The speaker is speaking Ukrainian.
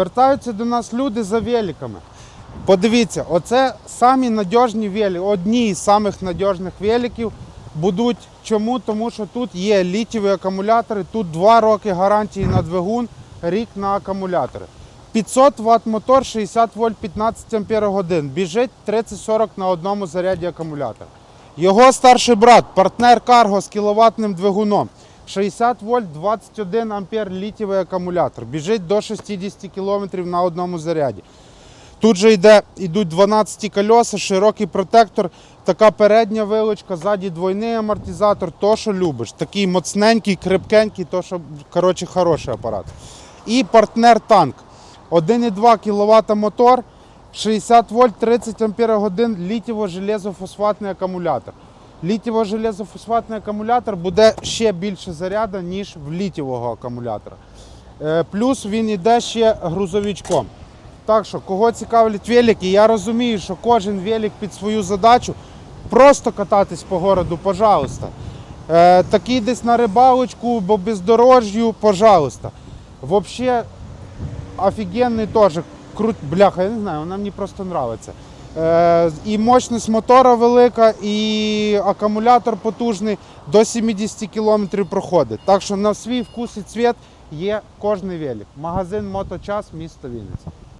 Вертаються до нас люди за великами. Подивіться, оце самі надіжні велики, одні із самих надіжних великів будуть. Чому? Тому що тут є літіві акумулятори, тут 2 роки гарантії на двигун, рік на акумулятори. 500 Вт мотор, 60 вольт, 15 ампер годин. Біжить 30-40 на одному заряді акумулятора. Його старший брат, партнер Cargo з кіловатним двигуном. 60 вольт, 21 ампер літівий акумулятор. Біжить до 60 км на одному заряді. Тут же йде, йдуть 12 колеса, широкий протектор, така передня вилочка, ззаді двойний амортизатор, то, що любиш. Такий моцненький, крепкенький, то, що коротше, хороший апарат. І партнер танк. 1,2 кВт мотор, 60 вольт, 30 ампер годин, літіво-железофосфатний акумулятор. Літіво-железофосфатний акумулятор буде ще більше заряду, ніж в літівого акумулятора. Е, Плюс він йде ще грузовичком. Так що, кого цікавлять велики, я розумію, що кожен велик під свою задачу. Просто кататись по городу, пожалуйста. Е, такий десь на рибалочку, бо бездорожжю, пожалуйста. Взагалі, офігенний теж. Крут, бляха, я не знаю, вона мені просто подобається. Е, і мощність мотора велика, і акумулятор потужний до 70 км проходить. Так що на свій вкус і цвіт є кожний велик. Магазин Моточас, місто Вінниця.